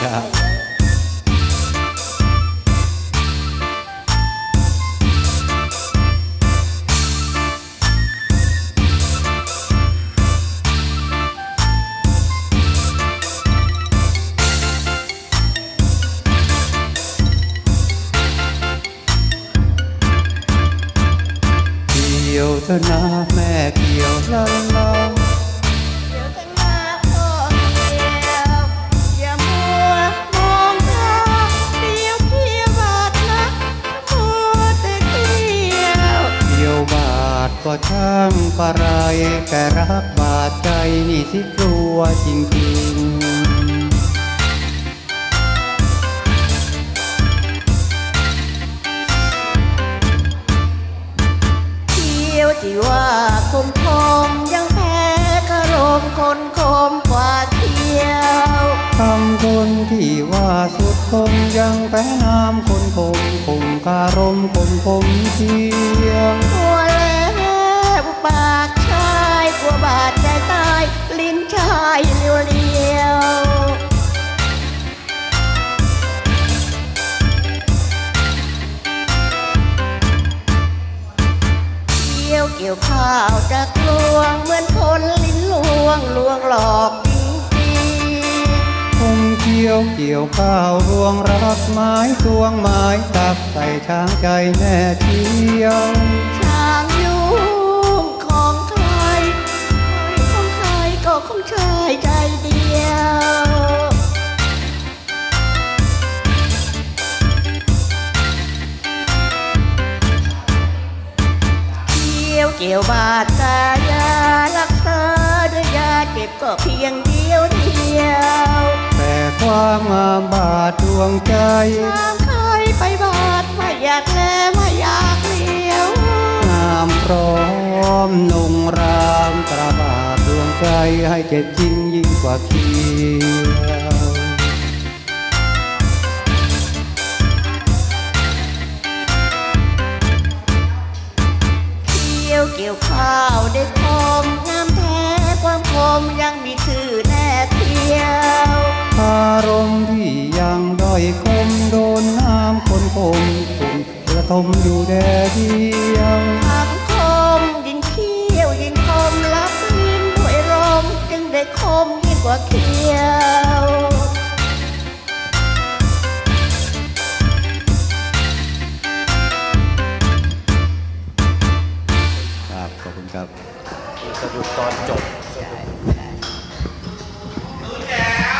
ครับเกี่ยวเถอะนะแม่เกี่ยวลันลาาทก็ช่างปะไรแต่รักบาดใจนี่สิกลัวจริงๆเที่ยวที่ว่าคมคมยังแพ้คารมคนคมกว่าเที่ยวคำคนที่ว่าสุดคงยังแพ้น้ำคนคงคงคารมคงคมเที่ยว กี่ยวเกี่ยวข้าวจากลวงเหมือนคนลิ้นลวงลวงหลอกจริงคงเกี่ยวเกี่ยวข้าวรวงรักไม้ตวงไม้ตักใส่ช้างใจแม่เที่ยวช้าง กี่ยวเกี่ยวบาดตายารักษาด้วยยาเจ็บก็เพียงเดียวเดียว แต่ความงามบาดดวงใจทางใครไปบาดไม่อยากแลไม่อยากเลี้ยว งามพร้อมนงรามตราบาดดวงใจให้เจ็บจริงยิ่งกว่าเคี ยังมีชื่อแน่เที่ยวอารมณ์ที่ยังด้อยคมโดนน้ำคนคมคมกระทมอยู่แดดเดียวทั้งคมยิ่งเขี้ยวยิ่งคมรับลิ้นด้วยลมจึงได้คมยิ่งกว่าเขี้ยวครับขอบคุณครับสะดุดตอนจบ